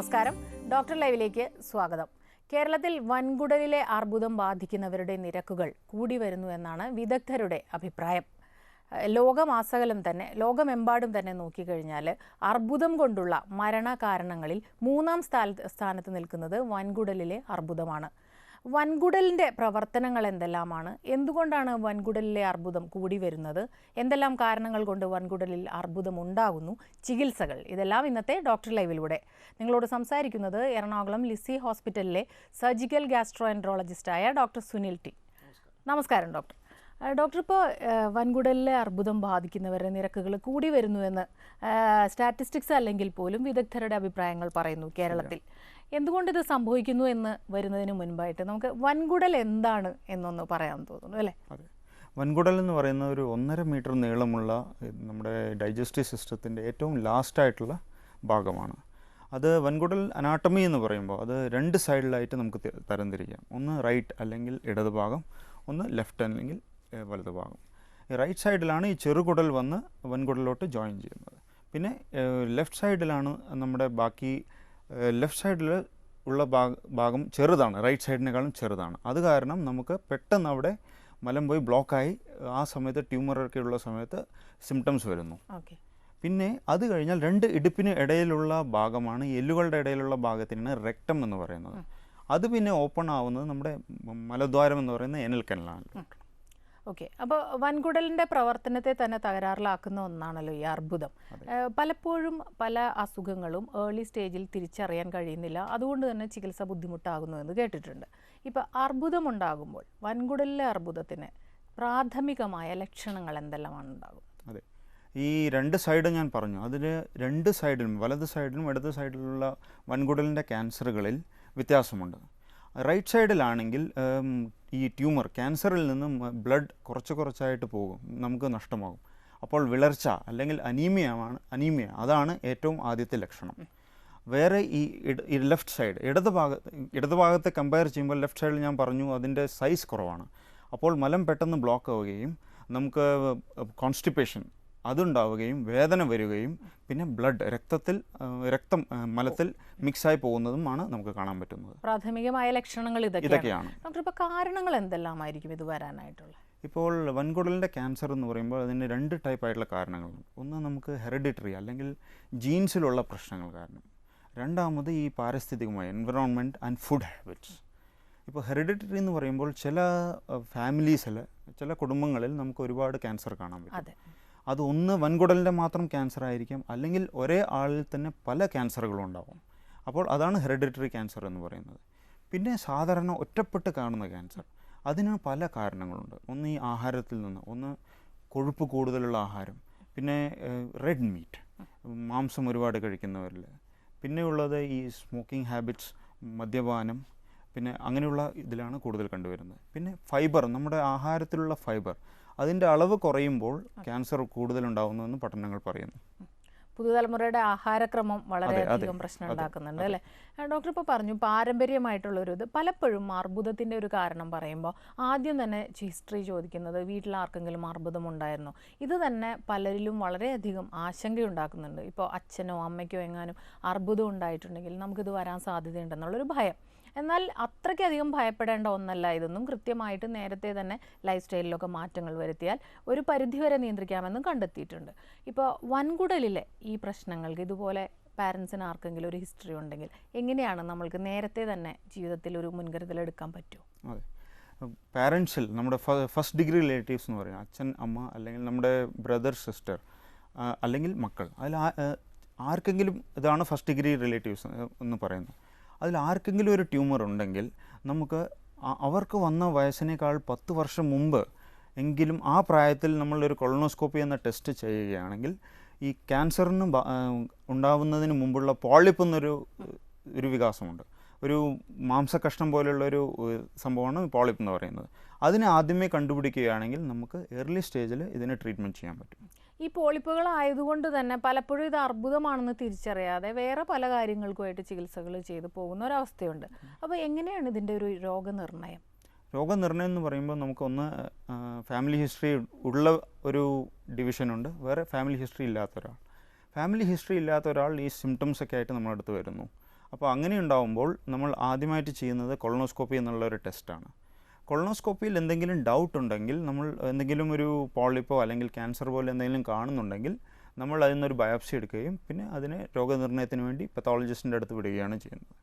നമസ്കാരം. ഡോക്ടർ ലൈവിലേക്ക് സ്വാഗതം. കേരളത്തിൽ വൻകുടലിലെ അർബുദം ബാധിക്കുന്നവരുടെ നിരക്കുകൾ കൂടി വരുന്നു എന്നാണ് വിദഗ്ധരുടെ അഭിപ്രായം. ലോകമാസകലം തന്നെ ലോകമെമ്പാടും തന്നെ നോക്കിക്കഴിഞ്ഞാൽ അർബുദം കൊണ്ടുള്ള മരണകാരണങ്ങളിൽ മൂന്നാം സ്ഥാന സ്ഥാനത്ത് നിൽക്കുന്നത് വൻകുടലിലെ അർബുദമാണ്. വൻകുടലിന്റെ പ്രവർത്തനങ്ങൾ എന്തെല്ലാമാണ് എന്തുകൊണ്ടാണ് വൻകുടലിലെ അർബുദം കൂടി വരുന്നത്? എന്തെല്ലാം കാരണങ്ങൾ കൊണ്ട് വൻകുടലിൽ അർബുദം ഉണ്ടാകുന്നു? ചികിത്സകൾ ഇതെല്ലാം ഇന്നത്തെ ഡോക്ടർ ലൈവിലൂടെ. നിങ്ങളോട് സംസാരിക്കുന്നത് എറണാകുളം ലിസി ഹോസ്പിറ്റലിലെ സർജിക്കൽ ഗ്യാസ്ട്രോ എൻട്രോളജിസ്റ്റായ ഡോക്ടർ സുനിൽ ടി. നമസ്കാരം ഡോക്ടർ. ഡോക്ടർ ഇപ്പോൾ വൻകുടലിലെ അർബുദം ബാധിക്കുന്നവരുടെ നിരക്കുകൾ കൂടി വരുന്നുവെന്ന് സ്റ്റാറ്റിസ്റ്റിക്സ് അല്ലെങ്കിൽ പോലും വിദഗ്ധരുടെ അഭിപ്രായങ്ങൾ പറയുന്നു കേരളത്തിൽ. എന്തുകൊണ്ട് ഇത് സംഭവിക്കുന്നു എന്ന് വരുന്നതിന് മുൻപായിട്ട് നമുക്ക് വൻകുടൽ എന്താണ് എന്നൊന്ന് പറയാൻ തോന്നുന്നു അല്ലേ? അതെ. വൻകുടൽ എന്ന് പറയുന്ന ഒരു ഒന്നര മീറ്റർ നീളമുള്ള നമ്മുടെ ഡൈജസ്റ്റീവ് സിസ്റ്റത്തിന്റെ ഏറ്റവും ലാസ്റ്റായിട്ടുള്ള ഭാഗമാണ്. അത് വൻകുടൽ അനാട്ടമി എന്ന് പറയുമ്പോൾ അത് രണ്ട് സൈഡിലായിട്ട് നമുക്ക് തരംതിരിക്കാം. ഒന്ന് റൈറ്റ് അല്ലെങ്കിൽ ഇടത് ഭാഗം ഒന്ന് ലെഫ്റ്റ് അല്ലെങ്കിൽ വലത് ഭാഗം. റൈറ്റ് സൈഡിലാണ് ഈ ചെറുകുടൽ വന്ന് വൻകുടലിലോട്ട് ജോയിൻ ചെയ്യുന്നത്. പിന്നെ ലെഫ്റ്റ് സൈഡിലാണ് നമ്മുടെ ബാക്കി ലെഫ്റ്റ് സൈഡിൽ ഉള്ള ഭാഗ ഭാഗം ചെറുതാണ്. റൈറ്റ് സൈഡിനേക്കാളും ചെറുതാണ്. അത് കാരണം നമുക്ക് പെട്ടെന്ന് അവിടെ മലം പോയി ബ്ലോക്കായി ആ സമയത്ത് ട്യൂമറൊക്കെ ഉള്ള സമയത്ത് സിംറ്റംസ് വരുന്നു. ഓക്കെ. പിന്നെ അത് കഴിഞ്ഞാൽ രണ്ട് ഇടുപ്പിന് ഇടയിലുള്ള ഭാഗമാണ് എല്ലുകളുടെ ഇടയിലുള്ള ഭാഗത്തിനാണ് റെക്ടം എന്ന് പറയുന്നത്. അത് പിന്നെ ഓപ്പൺ ആവുന്നത് നമ്മുടെ മലദ്വാരം എന്ന് പറയുന്ന എനൽ കനലാണ്. ഓക്കെ. അപ്പോൾ വൻകുടലിന്റെ പ്രവർത്തനത്തെ തന്നെ തകരാറിലാക്കുന്ന ഒന്നാണല്ലോ ഈ അർബുദം. പലപ്പോഴും പല അസുഖങ്ങളും ഏർലി സ്റ്റേജിൽ തിരിച്ചറിയാൻ കഴിയുന്നില്ല. അതുകൊണ്ട് തന്നെ ചികിത്സ ബുദ്ധിമുട്ടാകുന്നു എന്ന് കേട്ടിട്ടുണ്ട്. ഇപ്പോൾ അർബുദം ഉണ്ടാകുമ്പോൾ വൻകുടലിലെ അർബുദത്തിന് പ്രാഥമികമായ ലക്ഷണങ്ങൾ എന്തെല്ലാമാണ് ഉണ്ടാകും? അതെ. ഈ രണ്ട് സൈഡും ഞാൻ പറഞ്ഞു. അതിൽ രണ്ട് സൈഡിലും വലത് സൈഡിലും ഇടത് സൈഡിലുള്ള വൻകുടലിന്റെ ക്യാൻസറുകളിൽ വ്യത്യാസമുണ്ട്. റൈറ്റ് സൈഡിലാണെങ്കിൽ ഈ ട്യൂമർ ക്യാൻസറിൽ നിന്നും ബ്ലഡ് കുറച്ച് കുറച്ചായിട്ട് പോകും നമുക്ക് നഷ്ടമാകും. അപ്പോൾ വിളർച്ച അല്ലെങ്കിൽ അനീമിയമാണ് അനീമിയ അതാണ് ഏറ്റവും ആദ്യത്തെ ലക്ഷണം. വേറെ ഈ ഈ ലെഫ്റ്റ് സൈഡ് ഇടത് ഭാഗത്ത് ഇടത് ഭാഗത്തെ കമ്പയർ ചെയ്യുമ്പോൾ ലെഫ്റ്റ് സൈഡിൽ ഞാൻ പറഞ്ഞു അതിന്റെ സൈസ് കുറവാണ്. അപ്പോൾ മലം പെട്ടെന്ന് ബ്ലോക്ക് ആവുകയും നമുക്ക് കോൺസ്റ്റിപ്പേഷൻ അതുണ്ടാവുകയും വേദന വരികയും പിന്നെ ബ്ലഡ് രക്തത്തിൽ രക്തം മലത്തിൽ മിക്സായി പോകുന്നതുമാണ് നമുക്ക് കാണാൻ പറ്റുന്നത്. പ്രാഥമികമായ ലക്ഷണങ്ങൾ ഇതൊക്കെയാണ്. ഇതൊക്കെയാണ്. ഡോക്ടർ ഇപ്പോൾ കാരണങ്ങൾ എന്തെല്ലാമായിരിക്കും ഇത് വരാനായിട്ടുള്ള ഇപ്പോൾ വൻകുടലിന്റെ ക്യാൻസർ എന്ന് പറയുമ്പോൾ അതിന് രണ്ട് ടൈപ്പ് ആയിട്ടുള്ള കാരണങ്ങളുണ്ട്. ഒന്ന് നമുക്ക് ഹെറിഡിറ്ററി അല്ലെങ്കിൽ ജീൻസിലുള്ള പ്രശ്നങ്ങൾ കാരണം. രണ്ടാമത് ഈ പാരിസ്ഥിതികമായ എൻവിറോൺമെന്റ് ആൻഡ് ഫുഡ് ഹാബിറ്റ്സ് ഇപ്പോൾ ഹെറിഡിറ്ററി എന്ന് പറയുമ്പോൾ ചില ഫാമിലീസിൽ ചില കുടുംബങ്ങളിൽ നമുക്ക് ഒരുപാട് ക്യാൻസർ കാണാൻ പറ്റും. അതെ ഒന്ന് വൻകുടലിന്റെ മാത്രം ക്യാൻസർ ആയിരിക്കും. അല്ലെങ്കിൽ ഒരേ ആളിൽ തന്നെ പല ക്യാൻസറുകളും ഉണ്ടാവും. അപ്പോൾ അതാണ് ഹെറിഡിറ്ററി ക്യാൻസർ എന്ന് പറയുന്നത്. പിന്നെ സാധാരണ ഒറ്റപ്പെട്ട് കാണുന്ന ക്യാൻസർ അതിന് പല കാരണങ്ങളുണ്ട്. ഒന്ന് ഈ ആഹാരത്തിൽ നിന്ന് ഒന്ന് കൊഴുപ്പ് കൂടുതലുള്ള ആഹാരം. പിന്നെ റെഡ് മീറ്റ് മാംസം ഒരുപാട് കഴിക്കുന്നവരിൽ പിന്നെയുള്ളത് ഈ സ്മോക്കിംഗ് ഹാബിറ്റ്സ് മദ്യപാനം. പിന്നെ അങ്ങനെയുള്ള ഇതിലാണ് കൂടുതൽ കണ്ടുവരുന്നത്. പിന്നെ ഫൈബർ നമ്മുടെ ആഹാരത്തിലുള്ള ഫൈബർ അതിന്റെ അളവ് കുറയുമ്പോൾ ക്യാൻസർ കൂടുതലുണ്ടാവുന്നതെന്ന് പഠനങ്ങൾ പറയുന്നു. പുതുതലമുറയുടെ ആഹാരക്രമം വളരെയധികം പ്രശ്നം ഉണ്ടാക്കുന്നുണ്ട് അല്ലേ? ഡോക്ടർ ഇപ്പോൾ പറഞ്ഞു പാരമ്പര്യമായിട്ടുള്ള ഒരു ഇത് പലപ്പോഴും അർബുദത്തിന്റെ ഒരു കാരണം പറയുമ്പോൾ ആദ്യം തന്നെ ഹിസ്റ്ററി ചോദിക്കുന്നത് വീട്ടിൽ ആർക്കെങ്കിലും അർബുദം ഉണ്ടായിരുന്നോ? ഇത് തന്നെ പലരിലും വളരെയധികം ആശങ്കയുണ്ടാക്കുന്നുണ്ട്. ഇപ്പോൾ അച്ഛനോ അമ്മയ്ക്കോ എങ്ങാനും അർബുദം ഉണ്ടായിട്ടുണ്ടെങ്കിൽ നമുക്കിത് വരാൻ സാധ്യതയുണ്ടെന്നുള്ളൊരു ഭയം. എന്നാൽ അത്രയ്ക്കധികം ഭയപ്പെടേണ്ട ഒന്നല്ല ഇതൊന്നും. കൃത്യമായിട്ട് നേരത്തെ തന്നെ ലൈഫ് സ്റ്റൈലിലൊക്കെ മാറ്റങ്ങൾ വരുത്തിയാൽ ഒരു പരിധിവരെ നിയന്ത്രിക്കാമെന്നും കണ്ടെത്തിയിട്ടുണ്ട്. ഇപ്പോൾ വൻകുടലിലെ ഈ പ്രശ്നങ്ങൾക്ക് ഇതുപോലെ പാരൻസിന് ആർക്കെങ്കിലും ഒരു ഹിസ്റ്ററി ഉണ്ടെങ്കിൽ എങ്ങനെയാണ് നമ്മൾക്ക് നേരത്തെ തന്നെ ജീവിതത്തിൽ ഒരു മുൻകരുതൽ എടുക്കാൻ പറ്റുമോ അതെ. പാരൻസിൽ നമ്മുടെ ഫസ്റ്റ് ഡിഗ്രി റിലേറ്റീവ്സ് എന്ന് പറയുന്നത് അച്ഛൻ അമ്മ അല്ലെങ്കിൽ നമ്മുടെ ബ്രദർ സിസ്റ്റർ അല്ലെങ്കിൽ മക്കൾ. അതിൽ ആർക്കെങ്കിലും ഇതാണ് ഫസ്റ്റ് ഡിഗ്രി റിലേറ്റീവ്സ് എന്ന് പറയുന്നത്. അതിൽ ആർക്കെങ്കിലും ഒരു ട്യൂമർ ഉണ്ടെങ്കിൽ നമുക്ക് അവർക്ക് വന്ന വയസ്സിനേക്കാൾ പത്ത് വർഷം മുമ്പ് എങ്കിലും ആ പ്രായത്തിൽ നമ്മളൊരു കൊളോണോസ്കോപ്പി എന്ന ടെസ്റ്റ് ചെയ്യുകയാണെങ്കിൽ ഈ ക്യാൻസറിന് ഉണ്ടാവുന്നതിന് മുമ്പുള്ള പോളിപ്പ് എന്നൊരു ഒരു വികാസമുണ്ട്. ഒരു മാംസകഷ്ണം പോലെയുള്ളൊരു സംഭവമാണ് പോളിപ്പ് എന്ന് പറയുന്നത്. അതിനെ ആദ്യമേ കണ്ടുപിടിക്കുകയാണെങ്കിൽ നമുക്ക് ഏർലി സ്റ്റേജിൽ ഇതിനെ ട്രീറ്റ്മെന്റ് ചെയ്യാൻ പറ്റും. ഈ പോളിപ്പുകൾ ആയതുകൊണ്ട് തന്നെ പലപ്പോഴും ഇത് അർബുദമാണെന്ന് തിരിച്ചറിയാതെ വേറെ പല കാര്യങ്ങൾക്കുമായിട്ട് ചികിത്സകൾ ചെയ്തു പോകുന്ന ഒരവസ്ഥയുണ്ട്. അപ്പോൾ എങ്ങനെയാണ് ഇതിന്റെ ഒരു രോഗനിർണയം? രോഗനിർണയം എന്ന് പറയുമ്പോൾ നമുക്കൊന്ന് ഫാമിലി ഹിസ്റ്ററി ഉള്ള ഒരു ഡിവിഷനുണ്ട്. വേറെ ഫാമിലി ഹിസ്റ്ററി ഇല്ലാത്ത ഒരാൾ. ഫാമിലി ഹിസ്റ്ററി ഇല്ലാത്ത ഒരാൾ ഈ സിംറ്റംസ് ഒക്കെ ആയിട്ട് നമ്മുടെ അടുത്ത് വരുന്നു. അപ്പോൾ അങ്ങനെ ഉണ്ടാകുമ്പോൾ നമ്മൾ ആദ്യമായിട്ട് ചെയ്യുന്നത് കൊളോണോസ്കോപ്പി എന്നുള്ള ഒരു ടെസ്റ്റാണ്. കൊളനോസ്കോപ്പിയിൽ എന്തെങ്കിലും ഡൗട്ട് ഉണ്ടെങ്കിൽ നമ്മൾ എന്തെങ്കിലും ഒരു പോളിപ്പോ അല്ലെങ്കിൽ ക്യാൻസർ പോലെ എന്തെങ്കിലും കാണുന്നുണ്ടെങ്കിൽ നമ്മൾ അതിൽ നിന്നൊരു ബയോപ്സി എടുക്കുകയും പിന്നെ അതിനെ രോഗനിർണയത്തിന് വേണ്ടി പത്തോളജിസ്റ്റിന്റെ അടുത്ത് വിടുകയാണ് ചെയ്യുന്നത്.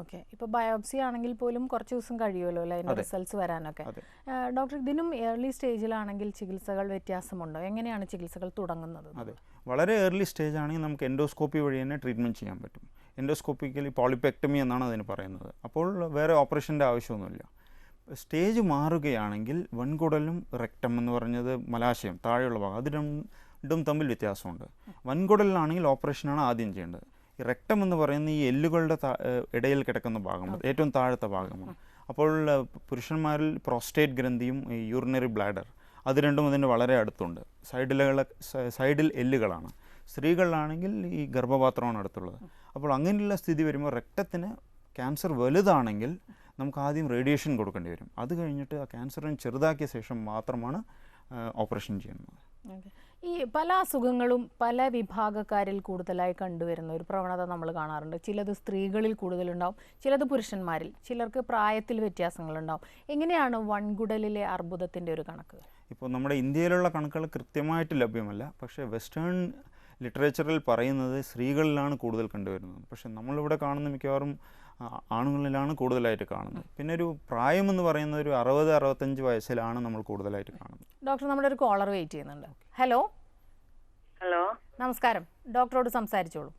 ഓക്കെ ഇപ്പോൾ ബയോപ്സി ആണെങ്കിൽ പോലും കുറച്ച് ദിവസം കഴിയുമല്ലോ അല്ലേ അതിന്റെ റിസൾട്ട്സ് വരാനൊക്കെ? ഡോക്ടർ ഇതിനും ഏർലി സ്റ്റേജിലാണെങ്കിൽ ചികിത്സകൾ വ്യത്യാസമുണ്ടോ? എങ്ങനെയാണ് ചികിത്സകൾ തുടങ്ങുന്നത്? അതെ. വളരെ ഏർലി സ്റ്റേജ് ആണെങ്കിൽ നമുക്ക് എൻഡോസ്കോപ്പി വഴി തന്നെ ട്രീറ്റ്മെന്റ് ചെയ്യാൻ പറ്റും. എൻഡോസ്കോപ്പിക്കലി പോളിപെക്ടമി എന്നാണ് അതിന് പറയുന്നത്. അപ്പോൾ വേറെ ഓപ്പറേഷന്റെ ആവശ്യമൊന്നുമില്ല. സ്റ്റേജ് മാറുകയാണെങ്കിൽ വൻകുടലും റെക്റ്റം എന്ന് പറഞ്ഞത് മലാശയം താഴെയുള്ള ഭാഗം അത് രണ്ടും തമ്മിൽ വ്യത്യാസമുണ്ട്. വൻകുടലിലാണെങ്കിൽ ഓപ്പറേഷനാണ് ആദ്യം ചെയ്യേണ്ടത്. ഈ റെക്ടം എന്ന് പറയുന്ന ഈ എല്ലുകളുടെ ഇടയിൽ കിടക്കുന്ന ഭാഗമാണ്. ഏറ്റവും താഴത്തെ ഭാഗമാണ്. അപ്പോൾ പുരുഷന്മാരിൽ പ്രോസ്റ്റേറ്റ് ഗ്രന്ഥിയും ഈ യൂറിനറി ബ്ലാഡർ അത് രണ്ടും അതിന്റെ വളരെ അടുത്തുണ്ട്. സൈഡിലുകളെ സൈഡിൽ എല്ലുകളാണ്. സ്ത്രീകളിലാണെങ്കിൽ ഈ ഗർഭപാത്രമാണ് അടുത്തുള്ളത്. അപ്പോൾ അങ്ങനെയുള്ള സ്ഥിതി വരുമ്പോൾ രക്തത്തിന് ക്യാൻസർ വലുതാണെങ്കിൽ നമുക്ക് ആദ്യം റേഡിയേഷൻ കൊടുക്കേണ്ടി വരും. അത് കഴിഞ്ഞിട്ട് ആ ക്യാൻസറിനെ ചെറുതാക്കിയ ശേഷം മാത്രമാണ് ഓപ്പറേഷൻ ചെയ്യുന്നത്. ഈ പല അസുഖങ്ങളും പല വിഭാഗക്കാരിൽ കൂടുതലായി കണ്ടുവരുന്ന ഒരു പ്രവണത നമ്മൾ കാണാറുണ്ട്. ചിലത് സ്ത്രീകളിൽ കൂടുതലുണ്ടാവും ചിലത് പുരുഷന്മാരിൽ. ചിലർക്ക് പ്രായത്തിൽ വ്യത്യാസങ്ങളുണ്ടാവും. എങ്ങനെയാണ് വൺകുടലിലെ അർബുദത്തിന്റെ ഒരു കണക്ക്? ഇപ്പോൾ നമ്മുടെ ഇന്ത്യയിലുള്ള കണക്കുകൾ കൃത്യമായിട്ട് ലഭ്യമല്ല. പക്ഷേ വെസ്റ്റേൺ ലിറ്ററേച്ചറിൽ പറയുന്നത് സ്ത്രീകളിലാണ് കൂടുതൽ കണ്ടുവരുന്നത്. പക്ഷേ നമ്മളിവിടെ കാണുന്ന മിക്കവാറും ആണുങ്ങളിലാണ് കൂടുതലായിട്ട് കാണുന്നത്. പിന്നെ ഒരു പ്രായം എന്ന് പറയുന്നത് ഒരു അറുപത് അറുപത്തഞ്ച് വയസ്സിലാണ് നമ്മൾ കൂടുതലായിട്ട് കാണുന്നത്. ഡോക്ടർ നമ്മുടെ ഒരു കോളർ വെയിറ്റ് ചെയ്യുന്നുണ്ട്. ഹലോ? ഹലോ? നമസ്കാരം. ഡോക്ടറോട് സംസാരിച്ചോളൂ.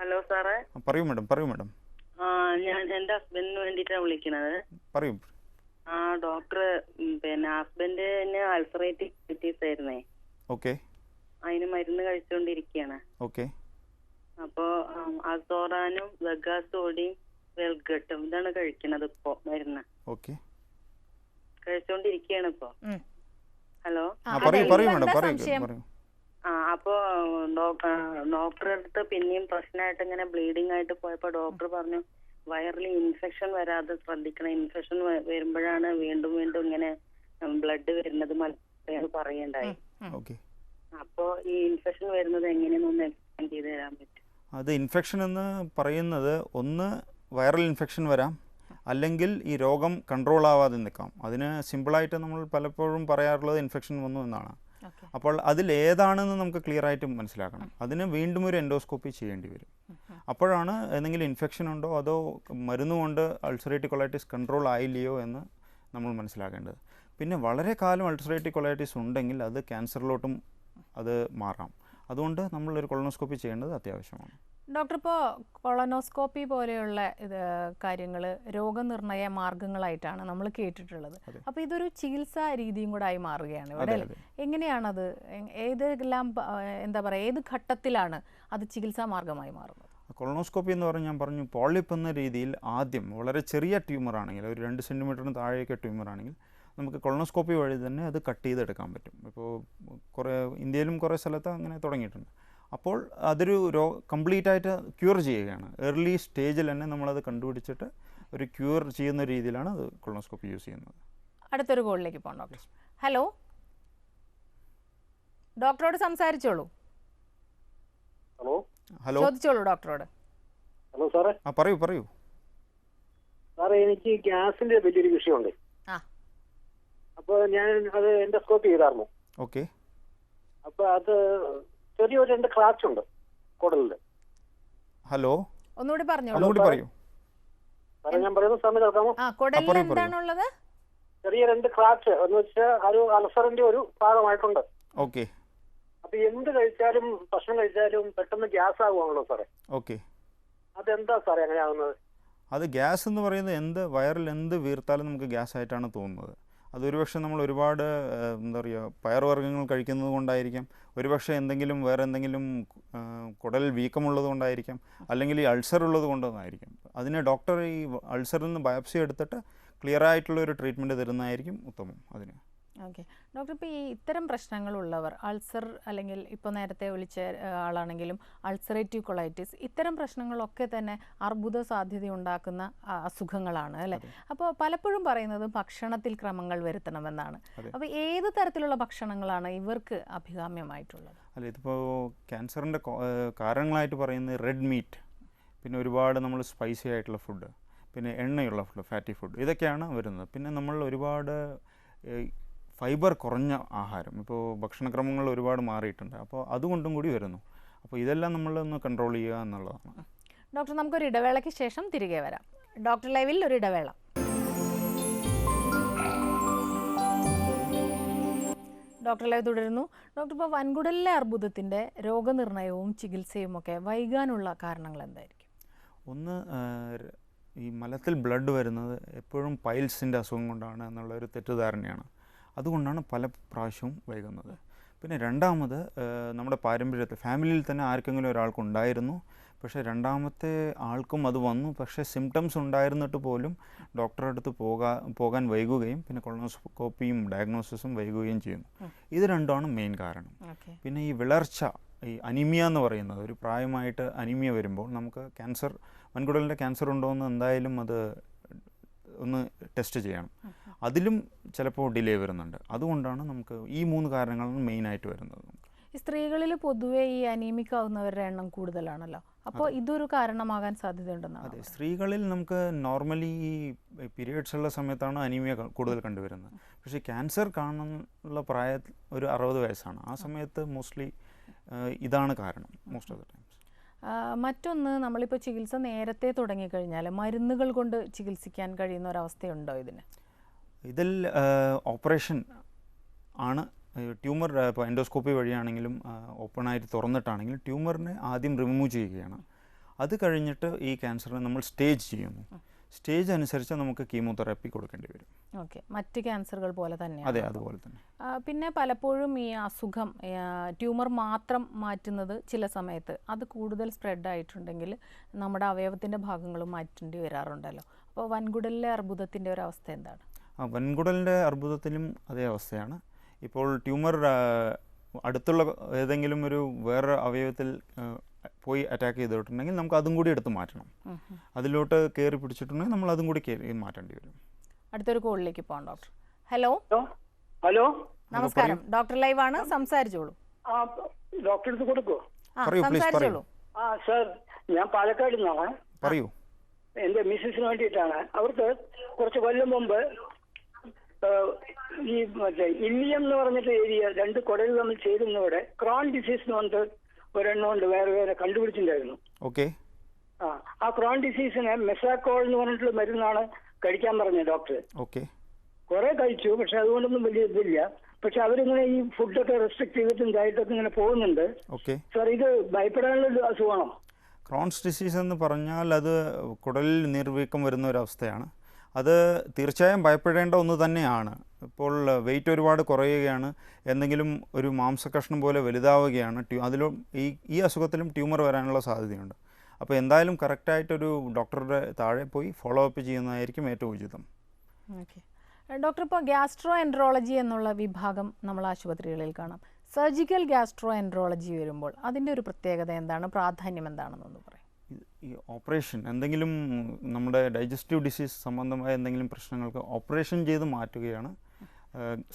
ഹലോ സാറേ. പറയൂ മാഡം പറയൂ മാഡം. ഞാൻ എന്റെ ഹസ്ബൻഡിന് വേണ്ടിട്ടാണ് വിളിക്കുന്നത് പറയൂ. ആ ഡോക്ടർ പിന്നെ ഹസ്ബൻഡിന് അൾസറേറ്റീവ് ആയിരുന്നേ ഓക്കെ. അതിന് മരുന്ന് കഴിച്ചുകൊണ്ടിരിക്കുകയാണ് ഓക്കെ. അപ്പോൾ അസോറാനും വെഗാസോഡിയും വെൽഗട്ടും ഇതാണ് കഴിക്കണത് ഇപ്പോ മരുന്ന് ഓക്കെ. കഴിച്ചോണ്ടിരിക്കയാണ് ഇപ്പോ. ഹലോ? പറയൂ പറയൂ ഇനിയിപ്പോ പറയൂ ആ അപ്പോ ഡോക്ടറെ അടുത്ത് പിന്നെയും പ്രശ്നമായിട്ട് ഇങ്ങനെ ബ്ലീഡിംഗ് ആയിട്ട് പോയപ്പോ ഡോക്ടർ പറഞ്ഞു വയറിൽ ഇൻഫെക്ഷൻ വരാതെ ശ്രദ്ധിക്കണം. ഇൻഫെക്ഷൻ വരുമ്പോഴാണ് വീണ്ടും വീണ്ടും ഇങ്ങനെ ബ്ലഡ് വരുന്നത് മലയാളം പറയണ്ടായി ഓക്കെ അപ്പോ ഈ ഇൻഫെക്ഷൻ വരുന്നത് എങ്ങനെയാണെന്ന് എക്സ്പ്ലെയിൻ ചെയ്ത് തരാൻ പറ്റും അത് ഇൻഫെക്ഷൻ എന്ന് പറയുന്നത് ഒന്ന് വൈറൽ ഇൻഫെക്ഷൻ വരാം അല്ലെങ്കിൽ ഈ രോഗം കൺട്രോൾ ആവാതെ നിൽക്കാം. അതിന് സിമ്പിളായിട്ട് നമ്മൾ പലപ്പോഴും പറയാറുള്ളത് ഇൻഫെക്ഷൻ വന്നു എന്നാണ്. അപ്പോൾ അതിൽ ഏതാണെന്ന് നമുക്ക് ക്ലിയർ ആയിട്ട് മനസ്സിലാക്കണം. അതിന് വീണ്ടും ഒരു എൻഡോസ്കോപ്പി ചെയ്യേണ്ടി വരും. അപ്പോഴാണ് എന്തെങ്കിലും ഇൻഫെക്ഷൻ ഉണ്ടോ അതോ മരുന്ന് കൊണ്ട് അൾസറേറ്റിക് കൊളൈറ്റിസ് കൺട്രോൾ ആയില്ലയോ എന്ന് നമ്മൾ മനസ്സിലാക്കേണ്ടത്. പിന്നെ വളരെ കാലം അൾസറേറ്റിക് കൊളൈറ്റിസ് ഉണ്ടെങ്കിൽ അത് ക്യാൻസറിലോട്ടും അത് മാറാം. അതുകൊണ്ട് നമ്മൾ ഒരു കൊളനോസ്കോപ്പി ചെയ്യേണ്ടത് അത്യാവശ്യമാണ്. ഡോക്ടർ ഇപ്പോൾ കൊളനോസ്കോപ്പി പോലെയുള്ള ഇത് കാര്യങ്ങൾ രോഗനിർണയ മാർഗങ്ങളായിട്ടാണ് നമ്മൾ കേട്ടിട്ടുള്ളത്. അപ്പോൾ ഇതൊരു ചികിത്സാ രീതിയും കൂടെ ആയി മാറുകയാണ് ഇവിടെ എങ്ങനെയാണത്? ഏതെല്ലാം എന്താ പറയുക ഏത് ഘട്ടത്തിലാണ് അത് ചികിത്സാ മാർഗമായി മാറുന്നത്? കൊളനോസ്കോപ്പി എന്ന് പറഞ്ഞാൽ ഞാൻ പറഞ്ഞു പോളിപ്പ് എന്ന രീതിയിൽ ആദ്യം വളരെ ചെറിയ ട്യൂമർ ആണെങ്കിൽ ഒരു രണ്ട് സെന്റിമീറ്ററിന് താഴെയൊക്കെ ട്യൂമർ ആണെങ്കിൽ നമുക്ക് കൊളോണോസ്കോപ്പി വഴി തന്നെ അത് കട്ട് ചെയ്തെടുക്കാൻ പറ്റും. ഇപ്പോൾ കുറേ ഇന്ത്യയിലും കുറേ സ്ഥലത്ത് അങ്ങനെ തുടങ്ങിയിട്ടുണ്ട്. അപ്പോൾ അതൊരു രോ കംപ്ലീറ്റ് ആയിട്ട് ക്യൂർ ചെയ്യുകയാണ്. ഏർലി സ്റ്റേജിൽ തന്നെ നമ്മളത് കണ്ടുപിടിച്ചിട്ട് ഒരു ക്യൂർ ചെയ്യുന്ന രീതിയിലാണ് അത് കൊളോണോസ്കോപ്പി യൂസ് ചെയ്യുന്നത്. അടുത്തൊരു കോളിലേക്ക് പോകാം ഡോക്ടർ. ഹലോ? ഡോക്ടറോട് സംസാരിച്ചോളൂ. ഹലോ? ഹലോ? ചോദിച്ചോളൂ ഡോക്ടറോട്. ഹലോ സാറേ. ആ പറയൂ പറയൂ. സാറേ എനിക്ക് ഗ്യാസിന്റെ വലിയൊരു വിഷയമുണ്ട്. അപ്പോൾ ഞാൻ അത് എൻഡോസ്കോപ്പി ചെയ്തായിരുന്നു ഓക്കെ അപ്പൊ അത് ചെറിയൊരു രണ്ട് ക്രാച്ച് ഉണ്ട് കുടലിൽ ഹലോ ഒന്നുകൂടി പറഞ്ഞോളൂ. ഒന്നുകൂടി. പറയൂ. ഞാൻ പറയുന്ന സമയം കേൾക്കാമോ കുടലിൽ. എന്താണുള്ളത്? ചെറിയ രണ്ട് ക്രാച്ച് എന്ന് വെച്ചാൽ ഒരു അൾസറിന്റെ ഒരു ഭാഗമായിട്ടുണ്ട്. ഓക്കെ അപ്പൊ എന്ത് കഴിച്ചാലും ഭക്ഷണം കഴിച്ചാലും പെട്ടെന്ന് ഗ്യാസ് ആകുവാണല്ലോ സാറേ. ഓക്കെ അതെന്താ സാറേ അങ്ങനെ ആകുന്നത് അത് ഗ്യാസ് എന്ന് പറയുന്നത് എന്ത് വയറിൽ എന്ത് വീർത്താലും നമുക്ക് ഗ്യാസ് ആയിട്ടാണ് തോന്നുന്നത്. അതൊരുപക്ഷെ നമ്മൾ ഒരുപാട് എന്താ പറയുക പയറുവർഗങ്ങൾ കഴിക്കുന്നത് കൊണ്ടായിരിക്കാം. ഒരുപക്ഷെ എന്തെങ്കിലും വേറെ എന്തെങ്കിലും കുടൽ വീക്കമുള്ളത് കൊണ്ടായിരിക്കാം. അല്ലെങ്കിൽ ഈ അൾസർ ഉള്ളത് കൊണ്ടൊന്നായിരിക്കാം. അതിന് ഡോക്ടർ ഈ അൾസറിൽ നിന്ന് ബയോപ്സി എടുത്തിട്ട് ക്ലിയർ ആയിട്ടുള്ള ഒരു ട്രീറ്റ്മെന്റ് തരുന്നതായിരിക്കും ഉത്തമം അതിന്. ഓക്കെ. ഡോക്ടർ ഇപ്പോൾ ഈ ഇത്തരം പ്രശ്നങ്ങളുള്ളവർ അൾസർ അല്ലെങ്കിൽ ഇപ്പോൾ നേരത്തെ വിളിച്ച ആളാണെങ്കിലും അൾസറേറ്റീവ് കൊളൈറ്റിസ് ഇത്തരം പ്രശ്നങ്ങളൊക്കെ തന്നെ അർബുദ സാധ്യത ഉണ്ടാക്കുന്ന അസുഖങ്ങളാണ് അല്ലേ? അപ്പോൾ പലപ്പോഴും പറയുന്നത് ഭക്ഷണത്തിൽ ക്രമങ്ങൾ വരുത്തണമെന്നാണ്. അപ്പോൾ ഏത് തരത്തിലുള്ള ഭക്ഷണങ്ങളാണ് ഇവർക്ക് അഭികാമ്യമായിട്ടുള്ളത്? അല്ല ഇതിപ്പോൾ ക്യാൻസറിന്റെ കാരണങ്ങളായിട്ട് പറയുന്നത് റെഡ് മീറ്റ് പിന്നെ ഒരുപാട് നമ്മൾ സ്പൈസി ആയിട്ടുള്ള ഫുഡ് പിന്നെ എണ്ണയുള്ള ഫുഡ് ഫാറ്റി ഫുഡ് ഇതൊക്കെയാണ് വരുന്നത്. പിന്നെ നമ്മൾ ഒരുപാട് ഫൈബർ കുറഞ്ഞ ആഹാരം. ഇപ്പോൾ ഭക്ഷണക്രമങ്ങൾ ഒരുപാട് മാറിയിട്ടുണ്ട്. അപ്പോൾ അതുകൊണ്ടും കൂടി വരുന്നു. അപ്പോൾ ഇതെല്ലാം നമ്മൾ ഒന്ന് കൺട്രോൾ ചെയ്യുക എന്നുള്ളതാണ്. ഡോക്ടർ നമുക്കൊരു ഇടവേളയ്ക്ക് ശേഷം തിരികെ വരാം. ഡോക്ടർ ലൈവിൽ ഒരു ഇടവേള. ഡോക്ടർ ലൈവ് തുടരുന്നു. ഡോക്ടർ ഇപ്പോൾ വൻകുടലിലെ അർബുദത്തിന്റെ രോഗനിർണയവും ചികിത്സയും ഒക്കെ വൈകാനുള്ള കാരണങ്ങൾ എന്തായിരിക്കും? ഒന്ന് ഈ മലത്തിൽ ബ്ലഡ് വരുന്നത് എപ്പോഴും പൈൽസിന്റെ അസുഖം കൊണ്ടാണ് എന്നുള്ള ഒരു തെറ്റിദ്ധാരണയാണ്. അതുകൊണ്ടാണ് പല പ്രാവശ്യവും വൈകുന്നത്. പിന്നെ രണ്ടാമത് നമ്മുടെ പാരമ്പര്യത്തിൽ ഫാമിലിയിൽ തന്നെ ആർക്കെങ്കിലും ഒരാൾക്കുണ്ടായിരുന്നു പക്ഷേ രണ്ടാമത്തെ ആൾക്കും അത് വന്നു. പക്ഷേ സിംറ്റംസ് ഉണ്ടായിരുന്നിട്ട് പോലും ഡോക്ടറെ അടുത്ത് പോകാ പോകാൻ വൈകുകയും പിന്നെ കൊളോണോസ്കോപ്പിയും ഡയഗ്നോസിസും വൈകുകയും ചെയ്യുന്നു. ഇത് രണ്ടുമാണ് മെയിൻ കാരണം. പിന്നെ ഈ വിളർച്ച ഈ അനിമിയ എന്ന് പറയുന്നത് ഒരു പ്രായമായിട്ട് അനിമിയ വരുമ്പോൾ നമുക്ക് ക്യാൻസർ വൻകുടലിന്റെ ക്യാൻസർ ഉണ്ടോ എന്ന് എന്തായാലും അത് ഒന്ന് ടെസ്റ്റ് ചെയ്യണം. അതിലും ചിലപ്പോൾ ഡിലേ വരുന്നുണ്ട്. അതുകൊണ്ടാണ് നമുക്ക് ഈ മൂന്ന് കാരണങ്ങളാണ് മെയിനായിട്ട് വരുന്നത്. സ്ത്രീകളിൽ പൊതുവെ ഈ അനീമിക് ആവുന്നവരുടെ എണ്ണം കൂടുതലാണല്ലോ. അപ്പോൾ ഇതൊരു കാരണമാകാൻ സാധ്യതയുണ്ടെന്നാണ് അതെ. സ്ത്രീകളിൽ നമുക്ക് നോർമലി ഈ പീരിയഡ്സ് ഉള്ള സമയത്താണ് അനീമിയ കൂടുതൽ കണ്ടുവരുന്നത്. പക്ഷേ ക്യാൻസർ കാണാനുള്ള പ്രായ ഒരു അറുപത് വയസ്സാണ്. ആ സമയത്ത് മോസ്റ്റ്ലി ഇതാണ് കാരണം മോസ്റ്റ് ഓഫ് ദ ആ, മറ്റൊന്ന് നമ്മളിപ്പോൾ ചികിത്സ നേരത്തെ തുടങ്ങിക്കഴിഞ്ഞാൽ മരുന്നുകൾ കൊണ്ട് ചികിത്സിക്കാൻ കഴിയുന്ന ഒരവസ്ഥയുണ്ടോ ഇതിന്? ഇതിൽ ഓപ്പറേഷൻ ആണ്. ട്യൂമർ ഇപ്പോൾ എൻഡോസ്കോപ്പി വഴിയാണെങ്കിലും ഓപ്പൺ ആയിട്ട് തുറന്നിട്ടാണെങ്കിലും ട്യൂമറിനെ ആദ്യം റിമൂവ് ചെയ്യുകയാണ്. അത് കഴിഞ്ഞിട്ട് ഈ ക്യാൻസറിനെ നമ്മൾ സ്റ്റേജ് ചെയ്യുന്നു. സ്റ്റേജ് അനുസരിച്ച് നമുക്ക് കീമോതെറാപ്പി കൊടുക്കേണ്ടി വരും. ഓക്കെ. മറ്റ് ക്യാൻസറുകൾ പോലെ തന്നെ അതെ അതുപോലെ തന്നെ. പിന്നെ പലപ്പോഴും ഈ അസുഖം ട്യൂമർ മാത്രം മാറ്റുന്നത് ചില സമയത്ത് അത് കൂടുതൽ സ്പ്രെഡ് ആയിട്ടുണ്ടെങ്കിൽ നമ്മുടെ അവയവത്തിന്റെ ഭാഗങ്ങളും മാറ്റേണ്ടി വരാറുണ്ടല്ലോ. അപ്പോൾ വൻകുടലിലെ അർബുദത്തിന്റെ ഒരു അവസ്ഥ എന്താണ്? ആ വൻകുടലിന്റെ അർബുദത്തിലും അതേ അവസ്ഥയാണ്. ഇപ്പോൾ ട്യൂമർ അടുത്തുള്ള ഏതെങ്കിലും ഒരു വേറെ അവയവത്തിൽ പോയി അറ്റാക്ക് ചെയ്തിട്ടുണ്ടെങ്കിൽ നമുക്ക് അതും കൂടി എടുത്ത് മാറ്റണം. അതിലോട്ട് കയറി പിടിച്ചിട്ടുണ്ടെങ്കിൽ നമ്മൾ അതും കൂടി കയറി മാറ്റേണ്ടി വരും. അടുത്തൊരു കോളിലേക്ക് പോകാം ഡോക്ടർ ഹലോ ഹലോ? ഹലോ? നമസ്കാരം. ഡോക്ടർ ലൈവാണ് സംസാരിച്ചോളൂ. ആ ഡോക്ടറെ അടുത്ത് കൊടുക്കോ? ആ please സംസാരിച്ചോളൂ. ആ സർ ഞാൻ പാലക്കാട് നിന്നാണ്. പറയൂ. എന്റെ മിസ്സിന് വേണ്ടിയിട്ടാണ്. അവർക്ക് കുറച്ച് കൊല്ലം മുമ്പ് ഈ മറ്റേ ഇല്ലിയം എന്ന് പറഞ്ഞിട്ട് ഏരിയ രണ്ട് കുടൽ തമ്മിൽ ചേരുന്നവിടെ ക്രോൺ ഡിസീസ് എന്ന് പറഞ്ഞിട്ട് ഒരെണ്ണം ഉണ്ട് വേറെ വേറെ കണ്ടുപിടിച്ചിട്ടുണ്ടായിരുന്നു. ഓക്കെ. ആ ആ ക്രോൺ ഡിസീസിന് മെസാക്കോൾ എന്ന് പറഞ്ഞിട്ടുള്ള മരുന്നാണ് കഴിക്കാൻ പറഞ്ഞത് ഡോക്ടർ. ഓക്കെ. കുറെ കഴിച്ചു പക്ഷെ അതുകൊണ്ടൊന്നും വലിയ ഇതില്ല. പക്ഷെ അവരിങ്ങനെ ഈ ഫുഡൊക്കെ റെസ്ട്രിക്ട് ചെയ്തിട്ടും ഡയറ്റൊക്കെ ഇങ്ങനെ പോകുന്നുണ്ട്. ഓക്കെ. സർ ഇത് ഭയപ്പെടാനുള്ള അസുഖമാണോ? ക്രോൺസ് ഡിസീസ് എന്ന് പറഞ്ഞാൽ അത് കുടലിൽ നീർവീക്കം വരുന്ന ഒരു അവസ്ഥയാണ്. അത് തീർച്ചയായും ഭയപ്പെടേണ്ട ഒന്ന് തന്നെയാണ്. ഇപ്പോൾ വെയിറ്റ് ഒരുപാട് കുറയുകയാണ്. എന്തെങ്കിലും ഒരു മാംസകഷ്ണം പോലെ വലുതാവുകയാണ്. ട്യൂ അതിലും ഈ ഈ അസുഖത്തിലും ട്യൂമർ വരാനുള്ള സാധ്യതയുണ്ട്. അപ്പോൾ എന്തായാലും കറക്റ്റായിട്ടൊരു ഡോക്ടറുടെ താഴെ പോയി ഫോളോ അപ്പ് ചെയ്യുന്നതായിരിക്കും ഏറ്റവും ഉചിതം. ഓക്കെ. ഡോക്ടർ ഇപ്പോൾ ഗ്യാസ്ട്രോ എൻട്രോളജി എന്നുള്ള വിഭാഗം നമ്മൾ ആശുപത്രികളിൽ കാണാം. സർജിക്കൽ ഗ്യാസ്ട്രോ എൻട്രോളജി വരുമ്പോൾ അതിന്റെ ഒരു പ്രത്യേകത എന്താണ്? പ്രാധാന്യം എന്താണെന്നൊന്ന് പറയാം. ഈ ഓപ്പറേഷൻ എന്തെങ്കിലും നമ്മുടെ ഡൈജസ്റ്റീവ് ഡിസീസ് സംബന്ധമായ എന്തെങ്കിലും പ്രശ്നങ്ങൾക്ക് ഓപ്പറേഷൻ ചെയ്ത് മാറ്റുകയാണ്.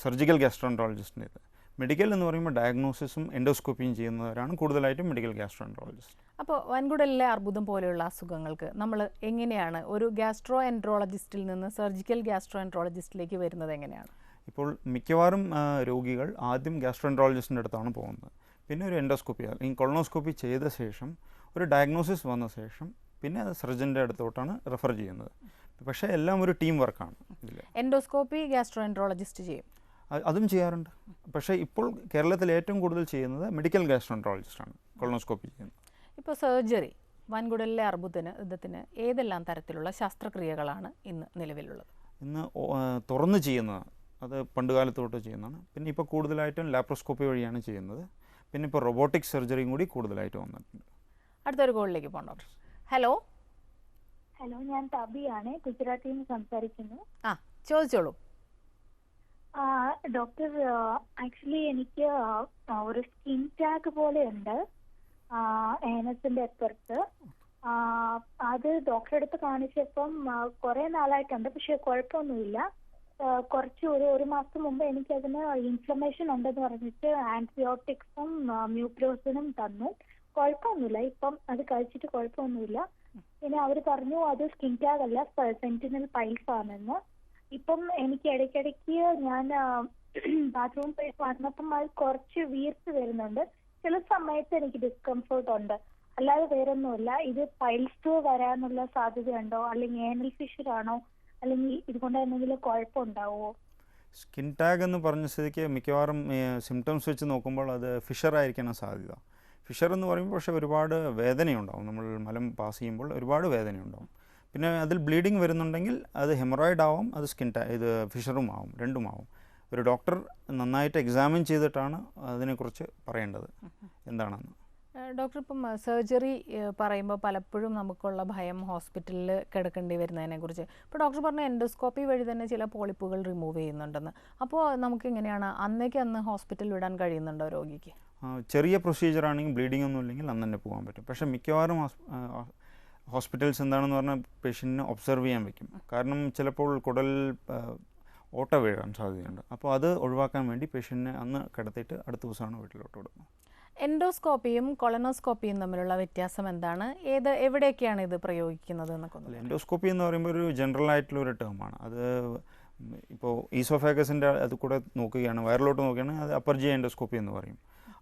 സർജിക്കൽ ഗ്യാസ്ട്രോൻട്രോളജിസ്റ്റിന്റേത് മെഡിക്കൽ എന്ന് പറയുമ്പോൾ ഡയഗ്നോസിസും എൻഡോസ്കോപ്പിയും ചെയ്യുന്നവരാണ് കൂടുതലായിട്ടും മെഡിക്കൽ ഗ്യാസ്ട്രോൻട്രോളജിസ്റ്റ് അപ്പോൾ വൻകുടലിലെ അർബുദം പോലെയുള്ള അസുഖങ്ങൾക്ക് നമ്മൾ എങ്ങനെയാണ് ഒരു ഗ്യാസ്ട്രോ എൻട്രോളജിസ്റ്റിൽ നിന്ന് സർജിക്കൽ ഗ്യാസ്ട്രോ എൻട്രോളജിസ്റ്റിലേക്ക് വരുന്നത് എങ്ങനെയാണ്? ഇപ്പോൾ മിക്കവാറും രോഗികൾ ആദ്യം ഗ്യാസ്ട്രോൻട്രോളജിസ്റ്റിന്റെ അടുത്താണ് പോകുന്നത്. പിന്നെ ഒരു എൻഡോസ്കോപ്പി അല്ലെങ്കിൽ കൊളോണോസ്കോപ്പി ചെയ്ത ശേഷം ഒരു ഡയഗ്നോസിസ് വന്ന ശേഷം പിന്നെ അത് സർജന്റെ അടുത്തോട്ടാണ് റെഫർ ചെയ്യുന്നത്. പക്ഷേ എല്ലാം ഒരു ടീം വർക്കാണ് എൻഡോസ്കോപ്പി ഗ്യാസ്ട്രോ എൻട്രോളജിസ്റ്റ് ചെയ്യും. അതും ചെയ്യാറുണ്ട്. പക്ഷേ ഇപ്പോൾ കേരളത്തിൽ ഏറ്റവും കൂടുതൽ ചെയ്യുന്നത് മെഡിക്കൽ ഗ്യാസ്ട്രോൻട്രോളജിസ്റ്റാണ് കൊളോണോസ്കോപ്പി ചെയ്യുന്നത്. ഇപ്പോൾ സർജറി വൻകുടലിലെ അർബുദത്തിന് ഇതത്തിന് ഏതെല്ലാം തരത്തിലുള്ള ശസ്ത്രക്രിയകളാണ് ഇന്ന് നിലവിലുള്ളത്? ഇന്ന് തുറന്ന് ചെയ്യുന്നത് അത് പണ്ട് കാലത്ത് തൊട്ട് ചെയ്യുന്നതാണ്. പിന്നെ ഇപ്പോൾ കൂടുതലായിട്ടും ലാപ്രോസ്കോപ്പി വഴിയാണ് ചെയ്യുന്നത്. പിന്നെ ഇപ്പോൾ റോബോട്ടിക് സർജറിയും കൂടി കൂടുതലായിട്ട് വന്നിട്ടുണ്ട്. അടുത്തൊരു കോളിലേക്ക് പോകണം ഡോക്ടർ. ഹലോ? ഹലോ ഞാൻ തബിയാണ്. ഗുജറാത്തിൽ നിന്ന് സംസാരിക്കുന്നു. ആ ചോദിച്ചോളൂ. ഡോക്ടർ ആക്ച്വലി എനിക്ക് ഒരു സ്കിൻ ടാഗ് പോലെ ഉണ്ട്. ഏനസിന്റെ അപ്പുറത്ത്. അത് ഡോക്ടറെ അടുത്ത് കാണിച്ചപ്പം കുറെ നാളായിട്ടുണ്ട്. പക്ഷെ കുഴപ്പമൊന്നുമില്ല. കുറച്ച് ഒരു ഒരു മാസം മുമ്പ് എനിക്ക് അതിന് ഇൻഫ്ലമേഷൻ ഉണ്ടെന്ന് പറഞ്ഞിട്ട് ആന്റിബയോട്ടിക്സും മ്യൂക്രോസിനും തന്നു. കുഴപ്പമൊന്നുമില്ല. ഇപ്പം അത് കഴിച്ചിട്ട് കുഴപ്പമൊന്നുമില്ല. പിന്നെ അവർ പറഞ്ഞു അത് സ്കിൻ ടാഗ് അല്ല സെന്റിനൽ പൈൽസ് ആണെന്ന്. ഇപ്പം എനിക്ക് ഇടയ്ക്കിടയ്ക്ക് ഞാൻ ബാത്റൂം പോയി വന്നപ്പം അത് കുറച്ച് വീർത്ത് വരുന്നുണ്ട്. ചില സമയത്ത് എനിക്ക് ഡിസ്കംഫേർട്ട് ഉണ്ട്. അല്ലാതെ വേറൊന്നുമില്ല. ഇത് പൈൽസ് വരാനുള്ള സാധ്യതയുണ്ടോ? അല്ലെങ്കിൽ ഏനൽ ഫിഷർ ആണോ? അല്ലെങ്കിൽ ഇതുകൊണ്ട് എന്തെങ്കിലും കുഴപ്പമുണ്ടാവോ? സ്കിൻ ടാഗ് എന്ന് പറഞ്ഞ സ്ഥിതിക്ക് മിക്കവാറും സിംറ്റംസ് വെച്ച് നോക്കുമ്പോൾ അത് ഫിഷർ ആയിരിക്കണം സാധ്യത. ഫിഷർ എന്ന് പറയുമ്പോൾ പക്ഷേ ഒരുപാട് വേദനയുണ്ടാവും. നമ്മൾ മലം പാസ് ചെയ്യുമ്പോൾ ഒരുപാട് വേദനയുണ്ടാവും. പിന്നെ അതിൽ ബ്ലീഡിങ് വരുന്നുണ്ടെങ്കിൽ അത് ഹെമറോയിഡ് ആവും അത് സ്കിൻ ഇത് ഫിഷറും ആവും രണ്ടും ആവും. ഒരു ഡോക്ടർ നന്നായിട്ട് എക്സാമിൻ ചെയ്തിട്ടാണ് അതിനെക്കുറിച്ച് പറയേണ്ടത്. എന്താണെന്ന്? ഡോക്ടർ ഇപ്പം സർജറി പറയുമ്പോൾ പലപ്പോഴും നമുക്കുള്ള ഭയം ഹോസ്പിറ്റലിൽ കിടക്കേണ്ടി വരുന്നതിനെക്കുറിച്ച്. ഇപ്പോൾ ഡോക്ടർ പറഞ്ഞ എൻഡോസ്കോപ്പി വഴി തന്നെ ചില പോളിപ്പുകൾ റിമൂവ് ചെയ്യുന്നുണ്ടെന്ന്. അപ്പോൾ നമുക്ക് എങ്ങനെയാണ് അന്നേക്ക് അന്ന് ഹോസ്പിറ്റലിൽ വിടാൻ കഴിയുന്നുണ്ടോ രോഗിക്ക്? ചെറിയ പ്രൊസീജിയർ ആണെങ്കിൽ ബ്ലീഡിംഗ് ഒന്നും ഇല്ലെങ്കിൽ അന്ന് തന്നെ പോകാൻ പറ്റും. പക്ഷേ മിക്കവാറും ഹോസ്പിറ്റൽസ് എന്താണെന്ന് പറഞ്ഞാൽ പേഷ്യന്റിനെ ഒബ്സർവ് ചെയ്യാൻ വയ്ക്കും കാരണം ചിലപ്പോൾ കുടൽ ഓട്ട വീഴാൻ സാധ്യതയുണ്ട്. അപ്പോൾ അത് ഒഴിവാക്കാൻ വേണ്ടി പേഷ്യന്റിനെ അന്ന് കിടത്തിയിട്ട് അടുത്ത ദിവസമാണ് വീട്ടിലോട്ട് വിടുന്നത്. എൻഡോസ്കോപ്പിയും കൊളനോസ്കോപ്പിയും തമ്മിലുള്ള വ്യത്യാസം എന്താണ്? ഏത് എവിടെയൊക്കെയാണ് ഇത് പ്രയോഗിക്കുന്നത് എന്നൊക്കെ എൻഡോസ്കോപ്പി എന്ന് പറയുമ്പോൾ ഒരു ജനറൽ ആയിട്ടുള്ള ഒരു ടേമാണ് അത് ഇപ്പോൾ ഈസോഫാഗസിന്റെ അത് കൂടെ നോക്കുകയാണ് വയറിലോട്ട് നോക്കുകയാണെങ്കിൽ അത് അപ്പർജി എൻഡോസ്കോപ്പി എന്ന് പറയും.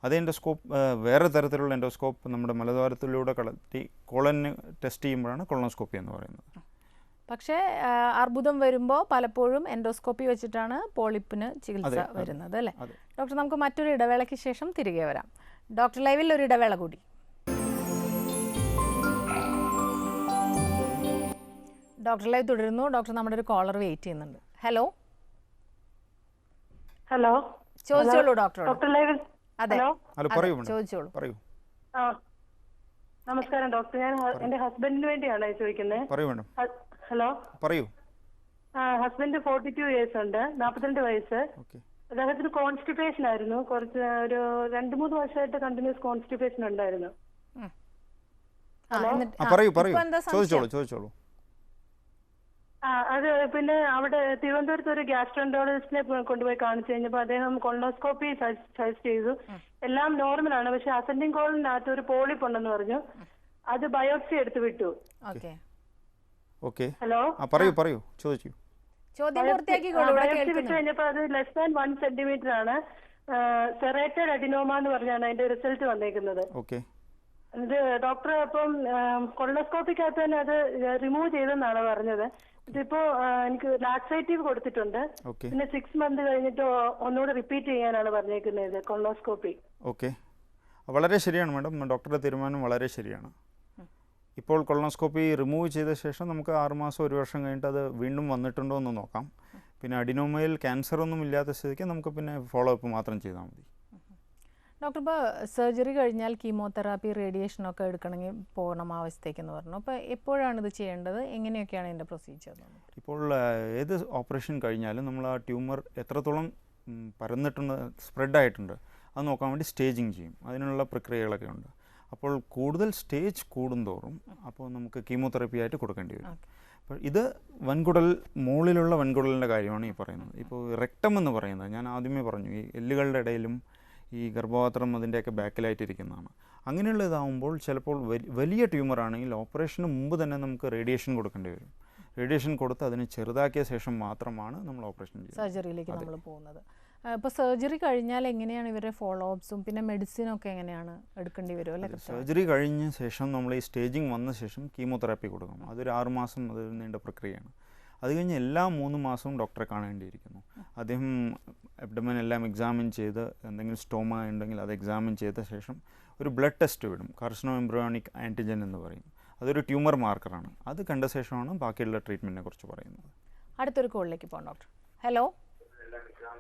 അതേ എൻഡോസ്കോപ്പ് വേറെ തരത്തിലുള്ള എൻഡോസ്കോപ്പ് നമ്മുടെ മലദ്വാരത്തിലൂടെ കളത്തി കോളന് ടെസ്റ്റ് ചെയ്യുമ്പോഴാണ് കൊളനോസ്കോപ്പി എന്ന് പറയുന്നത്. പക്ഷേ അർബുദം വരുമ്പോൾ പലപ്പോഴും എൻഡോസ്കോപ്പി വെച്ചിട്ടാണ് പോളിപ്പിന് ചികിത്സ. വരുന്നത് അല്ലേ? ഡോക്ടർ നമുക്ക് മറ്റൊരു ഇടവേളയ്ക്ക് ശേഷം തിരികെ വരാം. ഡോക്ടർ ലൈവിൽ ഒരു ഇടവേള കൂടി. ഡോക്ടർ ലൈവ് തുടരുന്നു. ഡോക്ടർ നമ്മുടെ ഒരു കോളർ വെയിറ്റ് ചെയ്യുന്നുണ്ട്. ഹലോ ഹലോ ചോദിച്ചോളൂ ഡോക്ടർ ഡോക്ടർ ലൈവ് അതെ. ഹലോ? പറയൂ ചോദിച്ചോളൂ. പറയൂ. ആ നമസ്കാരം ഡോക്ടർ. ഞാൻ എന്റെ ഹസ്ബൻഡിന് വേണ്ടിയാണ് ചോദിക്കുന്നത് പറയൂ മേഡം. ഹലോ? പറയൂ. ആ ഹസ്ബൻഡ് ഫോർട്ടി ടു ഇയേഴ്സ് ഉണ്ട് നാൽപ്പത്തിരണ്ട് വയസ്സ്. ഓക്കെ. അദ്ദേഹത്തിന് കോൺസ്റ്റിപ്പേഷൻ ആയിരുന്നു. കുറച്ച് ഒരു രണ്ട് മൂന്ന് വർഷമായിട്ട് കണ്ടിന്യൂസ് കോൺസ്റ്റിപ്പേഷൻ ഉണ്ടായിരുന്നു. പറയൂ പറയൂ. ചോദിച്ചോളൂ ചോദിച്ചോളൂ. അത് പിന്നെ അവിടെ തിരുവനന്തപുരത്ത് ഒരു ഗ്യാസ്ട്രോന്റോളജിസ്റ്റിനെ കൊണ്ടുപോയി കാണിച്ചു കഴിഞ്ഞപ്പോൾ അദ്ദേഹം കൊളോസ്കോപ്പി സജസ്റ്റ് ചെയ്തു. എല്ലാം നോർമലാണ് പക്ഷെ അസെൻഡിങ് കോളിനകത്ത് ഒരു പോളിപ്പ് ഉണ്ടെന്ന് പറഞ്ഞു അത് ബയോപ്സി എടുത്ത് വിട്ടു. ഓക്കെ. ഓക്കെ. ഹലോ? പറയൂ പറയൂ. ചോദിച്ചു ബയോപ്സി വിട്ടു കഴിഞ്ഞപ്പോൾ കഴിഞ്ഞപ്പോ അത് ലെസ് ദാൻ വൺ സെന്റിമീറ്റർ ആണ്. സെറേറ്റഡ് അഡിനോമ എന്ന് പറഞ്ഞാണ് അതിന്റെ റിസൾട്ട് വന്നേക്കുന്നത്. ഓക്കെ. ഇത് ഡോക്ടർ അപ്പം കൊളോസ്കോപ്പിക്കകത്ത് തന്നെ അത് റിമൂവ് ചെയ്തെന്നാണ് പറഞ്ഞത്. ഇതിപ്പോ എനിക്ക് ലാക്സേറ്റീവ് കൊടുത്തിട്ടുണ്ട്. പിന്നെ സിക്സ് മന്ത് കഴിഞ്ഞിട്ട് ഒന്നുകൂടെ റിപ്പീറ്റ് ചെയ്യാനാണ് പറഞ്ഞേക്കുന്നത് കൊളോസ്കോപ്പി ഓക്കെ വളരെ ശരിയാണ് മാഡം ഡോക്ടറുടെ തീരുമാനം വളരെ ശരിയാണ്. ഇപ്പോൾ കൊളോസ്കോപ്പി റിമൂവ് ചെയ്ത ശേഷം നമുക്ക് ആറുമാസം ഒരു വർഷം കഴിഞ്ഞിട്ട് അത് വീണ്ടും വന്നിട്ടുണ്ടോ എന്ന് നോക്കാം. പിന്നെ അഡിനോമയിൽ ക്യാൻസർ ഒന്നും ഇല്ലാത്ത സ്ഥിതിക്ക് നമുക്ക് പിന്നെ ഫോളോ അപ്പ് മാത്രം ചെയ്താൽ മതി. ഡോക്ടർ ഇപ്പോൾ സർജറി കഴിഞ്ഞാൽ കീമോതെറാപ്പി റേഡിയേഷനൊക്കെ എടുക്കണമെങ്കിൽ പോകണം എന്ന് പറഞ്ഞു. അപ്പോൾ എപ്പോഴാണ് ഇത് ചെയ്യേണ്ടത്? എങ്ങനെയൊക്കെയാണ് ഇതിന്റെ പ്രൊസീജിയർ ഇപ്പോൾ ഏത് ഓപ്പറേഷൻ കഴിഞ്ഞാലും നമ്മൾ ആ ട്യൂമർ എത്രത്തോളം പരന്നിട്ടുണ്ട് സ്പ്രെഡ് ആയിട്ടുണ്ട് അത് നോക്കാൻ വേണ്ടി സ്റ്റേജിങ് ചെയ്യും. അതിനുള്ള പ്രക്രിയകളൊക്കെ ഉണ്ട്. അപ്പോൾ കൂടുതൽ സ്റ്റേജ് കൂടുന്തോറും അപ്പോൾ നമുക്ക് കീമോതെറാപ്പി ആയിട്ട് കൊടുക്കേണ്ടി വരും. അപ്പോൾ ഇത് വൻകുടൽ മുകളിലുള്ള വൻകുടലിന്റെ കാര്യമാണ് ഈ പറയുന്നത്. ഇപ്പോൾ റെക്ടം എന്ന് പറയുന്നത് ഞാൻ ആദ്യമേ പറഞ്ഞു ഈ എല്ലുകളുടെ ഇടയിലും ഈ ഗർഭപാത്രം അതിന്റെയൊക്കെ ബാക്കിലായിട്ടിരിക്കുന്നതാണ്. അങ്ങനെയുള്ള ഇതാവുമ്പോൾ ചിലപ്പോൾ വലിയ ട്യൂമർ ആണെങ്കിൽ ഓപ്പറേഷന് മുമ്പ് തന്നെ നമുക്ക് റേഡിയേഷൻ കൊടുക്കേണ്ടി വരും. റേഡിയേഷൻ കൊടുത്ത് അതിനെ ചെറുതാക്കിയ ശേഷം മാത്രമാണ് നമ്മൾ ഓപ്പറേഷൻ ചെയ്യുന്നത്. സർജറിയിലേക്ക് നമ്മൾ പോകുന്നത്. ഇപ്പോൾ സർജറി കഴിഞ്ഞാൽ എങ്ങനെയാണ് ഇവരുടെ ഫോളോ അപ്സും പിന്നെ മെഡിസിനൊക്കെ എങ്ങനെയാണ് എടുക്കേണ്ടി വരും അല്ലേ സർജറി കഴിഞ്ഞ ശേഷം നമ്മൾ ഈ സ്റ്റേജിങ് വന്ന ശേഷം കീമോതെറാപ്പി കൊടുക്കണം. അതൊരു ആറുമാസം അത് നീണ്ട പ്രക്രിയയാണ്. അത് കഴിഞ്ഞ് എല്ലാ മൂന്ന് മാസവും ഡോക്ടറെ കാണേണ്ടിയിരിക്കുന്നു. അദ്ദേഹം എബ്ഡമൻ എല്ലാം എക്സാമിൻ ചെയ്ത് എന്തെങ്കിലും സ്റ്റോമ ഉണ്ടെങ്കിൽ അത് എക്സാമിൻ ചെയ്ത ശേഷം ഒരു ബ്ലഡ് ടെസ്റ്റ് വിടും. കാർസിനോ എംബ്രോണിക് ആന്റിജൻ എന്ന് പറയും. അതൊരു ട്യൂമർ മാർക്കറാണ് അത് കണ്ട ശേഷമാണ് ബാക്കിയുള്ള ട്രീറ്റ്മെന്റിനെ കുറിച്ച് പറയുന്നത്. അടുത്തൊരു കോളിലേക്ക് പോകാം ഡോക്ടർ. ഹലോ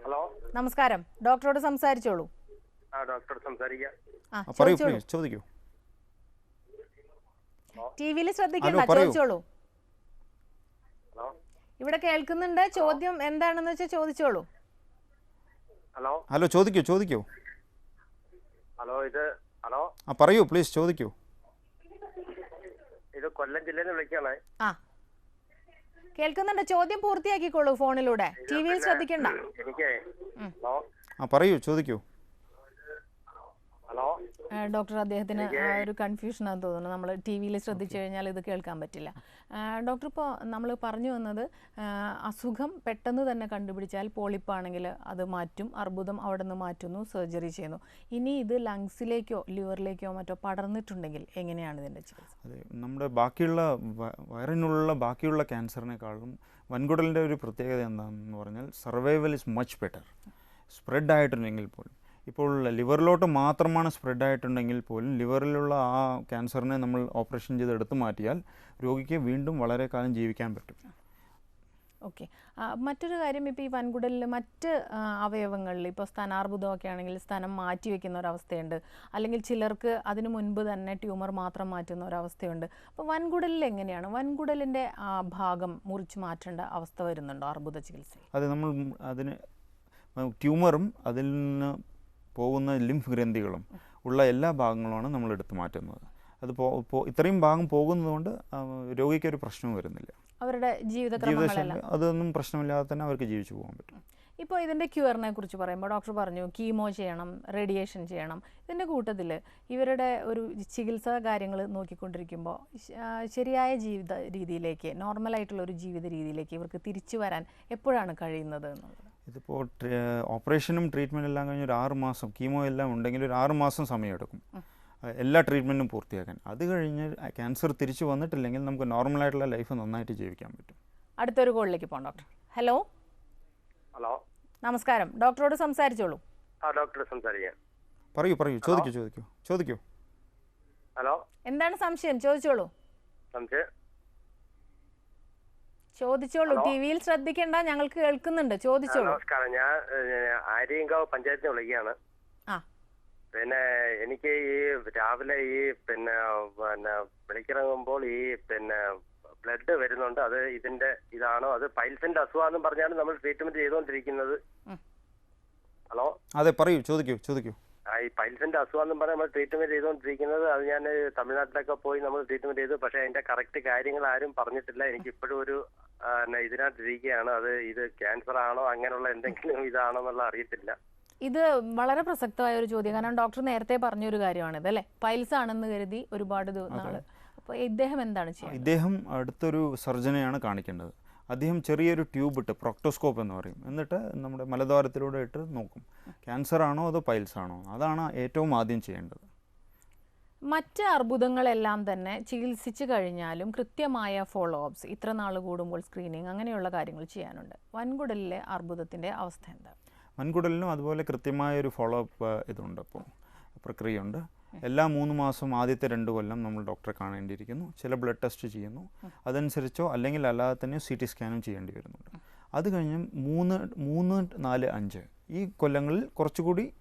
ഹലോ നമസ്കാരം. ഡോക്ടറോട് സംസാരിച്ചോളൂ. ഡോക്ടർ സംസാരിക്കാം. ചോദിക്കൂ. ടി വിയിൽ ശ്രദ്ധിക്കണ്ട ചോദിച്ചോളൂ. ഇവിടെ കേൾക്കുന്നുണ്ട്. ചോദ്യം എന്താണെന്ന് വെച്ചാൽ ചോദിച്ചോളൂ. ഹലോ? ഹലോ ചോദിക്കൂ ചോദിക്കൂ. ഹലോ ഇത് ഹലോ? ആ പറയൂ പ്ലീസ് ചോദിക്കൂ. ഇത് കൊല്ലം ജില്ലയിൽ നിന്ന് വിളിക്കുകയാണ്. ആ. കേൾക്കുന്നുണ്ട്. ചോദ്യം പൂർത്തിയാക്കിക്കോളൂ ഫോണിലൂടെ. ടി വിയിൽ ശ്രദ്ധിക്കണ്ട. എനിക്ക് ഹലോ? ആ പറയൂ ചോദിക്കൂ. ഡോക്ടർ അദ്ദേഹത്തിന് ഒരു കൺഫ്യൂഷനാന്ന് തോന്നുന്നു. നമ്മൾ ടി വിയിൽ ശ്രദ്ധിച്ചു കഴിഞ്ഞാൽ ഇത് കേൾക്കാൻ പറ്റില്ല. ഡോക്ടർ ഇപ്പോൾ നമ്മൾ പറഞ്ഞു വന്നത് അസുഖം പെട്ടെന്ന് തന്നെ കണ്ടുപിടിച്ചാൽ പോളിപ്പാണെങ്കിൽ അത് മാറ്റും അർബുദം അവിടെ നിന്ന് മാറ്റുന്നു സർജറി ചെയ്യുന്നു. ഇനി ഇത് ലങ്സിലേക്കോ ലിവറിലേക്കോ മറ്റോ പടർന്നിട്ടുണ്ടെങ്കിൽ എങ്ങനെയാണ് ഇതിന്റെ ചികിത്സ? അതെ നമ്മുടെ ബാക്കിയുള്ള വയറിനുള്ള ബാക്കിയുള്ള ക്യാൻസറിനേക്കാളും വൻകുടലിന്റെ ഒരു പ്രത്യേകത എന്താണെന്ന് പറഞ്ഞാൽ survival is much better. Spread ആയിട്ടുണ്ടെങ്കിൽ പോലും. ഇപ്പോൾ ലിവറിലോട്ട് മാത്രമാണ് സ്പ്രെഡ് ആയിട്ടുണ്ടെങ്കിൽ പോലും ലിവറിലുള്ള ആ ക്യാൻസറിനെ നമ്മൾ ഓപ്പറേഷൻ ചെയ്ത് എടുത്തു മാറ്റിയാൽ രോഗിക്ക് വീണ്ടും വളരെ കാലം ജീവിക്കാൻ പറ്റും. ഓക്കെ. മറ്റൊരു കാര്യം ഇപ്പോൾ ഈ വൻകുടലിൽ മറ്റ് അവയവങ്ങളിൽ ഇപ്പോൾ സ്ഥാനാർബുദമൊക്കെ ആണെങ്കിൽ സ്ഥാനം മാറ്റി വയ്ക്കുന്ന ഒരവസ്ഥയുണ്ട്. അല്ലെങ്കിൽ ചിലർക്ക് അതിനു മുൻപ് തന്നെ ട്യൂമർ മാത്രം മാറ്റുന്ന ഒരവസ്ഥയുണ്ട്. അപ്പോൾ വൻകുടലിൽ എങ്ങനെയാണ്? വൻകുടലിന്റെ ആ ഭാഗം മുറിച്ച് മാറ്റേണ്ട അവസ്ഥ വരുന്നുണ്ടോ അർബുദ ചികിത്സ അത് നമ്മൾ അതിന് ട്യൂമറും അതിൽ നിന്ന് പോകുന്ന ലിംഫ് ഗ്രന്ഥികളും ഉള്ള എല്ലാ ഭാഗങ്ങളുമാണ് നമ്മൾ എടുത്തു മാറ്റുന്നത്. അത് പോ ഇത്രയും ഭാഗം പോകുന്നതുകൊണ്ട് രോഗിക്ക് ഒരു പ്രശ്നവും വരുന്നില്ല. അവരുടെ ജീവിതം ജീവിതശൈലി അതൊന്നും പ്രശ്നമില്ലാതെ തന്നെ അവർക്ക് ജീവിച്ചു പോകാൻ പറ്റും. ഇപ്പോൾ ഇതിന്റെ ക്യൂറിനെ കുറിച്ച് പറയുമ്പോൾ ഡോക്ടർ പറഞ്ഞു കീമോ ചെയ്യണം റേഡിയേഷൻ ചെയ്യണം. ഇതിന്റെ കൂട്ടത്തിൽ ഇവരുടെ ഒരു ചികിത്സാ കാര്യങ്ങൾ നോക്കിക്കൊണ്ടിരിക്കുമ്പോൾ ശരിയായ ജീവിത രീതിയിലേക്ക് നോർമലായിട്ടുള്ള ഒരു ജീവിത രീതിയിലേക്ക് ഇവർക്ക് തിരിച്ചു വരാൻ എപ്പോഴാണ് കഴിയുന്നത് എന്നുള്ളത്? ഇതിപ്പോൾ ഓപ്പറേഷനും ട്രീറ്റ്മെന്റ് എല്ലാം കഴിഞ്ഞ് ഒരു ആറ് മാസം കീമോ എല്ലാം ഉണ്ടെങ്കിൽ ഒരു ആറ് മാസം സമയമെടുക്കും. എല്ലാ ട്രീറ്റ്മെന്റും പൂർത്തിയാക്കാൻ. അത് കഴിഞ്ഞ് ക്യാൻസർ തിരിച്ചു വന്നിട്ടില്ലെങ്കിൽ നമുക്ക് നോർമലായിട്ടുള്ള ലൈഫ് നന്നായിട്ട് ജീവിക്കാൻ പറ്റും. അടുത്തൊരു കോളിലേക്ക് പോകാം ഡോക്ടർ. ഹലോ? ഹലോ? നമസ്കാരം. ഡോക്ടറോട് സംസാരിച്ചോളൂ. ആ ഡോക്ടർ സംസാരിക്കാം. പറയൂ പറയൂ. ചോദിക്കൂ ചോദിക്കൂ. ചോദിക്കൂ. ഹലോ? എന്താണ് സംശയം? ചോദിച്ചോളൂ. സംശയം? ചോദിച്ചോളൂ. ടിവിയിൽ ടി വിയിൽ ശ്രദ്ധിക്കേണ്ട ഞങ്ങൾക്ക് കേൾക്കുന്നുണ്ട്. ചോദിച്ചോളൂ. നമസ്കാരം. ഞാൻ ആര്യങ്കാവ് പഞ്ചായത്തിന് വിളിക്കുകയാണ്. ആ. പിന്നെ എനിക്ക് ഈ രാവിലെ ഈ പിന്നെ പിന്നെ വിളിക്കിറങ്ങുമ്പോൾ ഈ പിന്നെ ബ്ലഡ് വരുന്നുണ്ട്. അത് ഇതിന്റെ ഇതാണോ? അത് പൈൽസിന്റെ അസുഖം പറഞ്ഞാണ് നമ്മൾ ട്രീറ്റ്മെന്റ് ചെയ്തുകൊണ്ടിരിക്കുന്നത്. ഹലോ? അതെ പറയൂ. ചോദിക്കൂ ചോദിക്കൂ. ആ ഈ പൈൽസിന്റെ അസുഖം എന്ന് പറഞ്ഞാൽ നമ്മൾ ട്രീറ്റ്മെന്റ് ചെയ്തുകൊണ്ടിരിക്കുന്നത്. അത് ഞാൻ തമിഴ്നാട്ടിലൊക്കെ പോയി നമ്മൾ ട്രീറ്റ്മെന്റ് ചെയ്തു. പക്ഷെ അതിന്റെ കറക്റ്റ് കാര്യങ്ങൾ ആരും പറഞ്ഞിട്ടില്ല. എനിക്ക് ഇപ്പോഴും ഒരു ഇതിനകത്തിരിക്കുകയാണ്. അത് ഇത് ക്യാൻസർ ആണോ അങ്ങനെയുള്ള എന്തെങ്കിലും ഇതാണോ എന്നുള്ള അറിയത്തില്ല. ഇത് വളരെ പ്രസക്തമായ ഒരു ചോദ്യം. കാരണം ഡോക്ടർ നേരത്തെ പറഞ്ഞൊരു കാര്യമാണിത് അല്ലേ? പൈൽസ് ആണെന്ന് കരുതി ഒരുപാട് നാൾ. അപ്പോൾ ഇദ്ദേഹം എന്താണ് ചെയ്യുന്നത്? ഇദ്ദേഹം അടുത്തൊരു സർജനെയാണ് കാണിക്കേണ്ടത്. അദ്ദേഹം ചെറിയൊരു ട്യൂബ് ഇട്ട് പ്രൊക്ടോസ്കോപ്പ് എന്ന് പറയും. എന്നിട്ട് നമ്മുടെ മലദ്വാരത്തിലൂടെ ഇട്ട് നോക്കും. ക്യാൻസർ ആണോ അതോ പൈൽസ് ആണോ? അതാണ് ഏറ്റവും ആദ്യം ചെയ്യേണ്ടത്. മറ്റ് അർബുദങ്ങളെല്ലാം തന്നെ ചികിത്സിച്ചു കഴിഞ്ഞാലും കൃത്യമായ ഫോളോ അപ്സ് ഇത്ര നാൾ കൂടുമ്പോൾ സ്ക്രീനിങ് അങ്ങനെയുള്ള കാര്യങ്ങൾ ചെയ്യാനുണ്ട്. വൻകുടലിലെ അർബുദത്തിന്റെ അവസ്ഥ എന്താ? വൻകുടലിനും അതുപോലെ കൃത്യമായ ഒരു ഫോളോ അപ്പ് ഇതുണ്ട് അപ്പോൾ പ്രക്രിയയുണ്ട്. എല്ലാ മൂന്ന് മാസം ആദ്യത്തെ രണ്ട് കൊല്ലം നമ്മൾ ഡോക്ടറെ കാണേണ്ടിയിരിക്കുന്നു. ചില ബ്ലഡ് ടെസ്റ്റ് ചെയ്യുന്നു. അതനുസരിച്ചോ അല്ലെങ്കിൽ അല്ലാതെ തന്നെയോ സി ടി സ്കാനും ചെയ്യേണ്ടി വരുന്നുണ്ട്. അത് കഴിഞ്ഞ് മൂന്ന് മൂന്ന് നാല് അഞ്ച് ഈ കൊല്ലങ്ങളിൽ കുറച്ചുകൂടി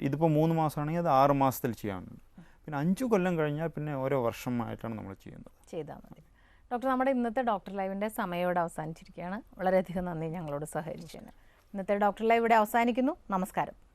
ഇതിപ്പോൾ മൂന്ന് മാസമാണെങ്കിൽ അത് ആറ് മാസത്തിൽ ചെയ്യാനുണ്ട് പിന്നെ അഞ്ചു കൊല്ലം കഴിഞ്ഞാൽ പിന്നെ ഓരോ വർഷമായിട്ടാണ് നമ്മൾ ചെയ്യുന്നത്. ചെയ്താൽ മതി. ഡോക്ടർ നമ്മുടെ ഇന്നത്തെ ഡോക്ടർ ലൈവിന്റെ സമയോട് അവസാനിച്ചിരിക്കുകയാണ്. വളരെയധികം നന്ദി ഞങ്ങളോട് സഹകരിച്ചതിന്. ഇന്നത്തെ ഡോക്ടർ ലൈവ് ഇവിടെ അവസാനിക്കുന്നു. നമസ്കാരം.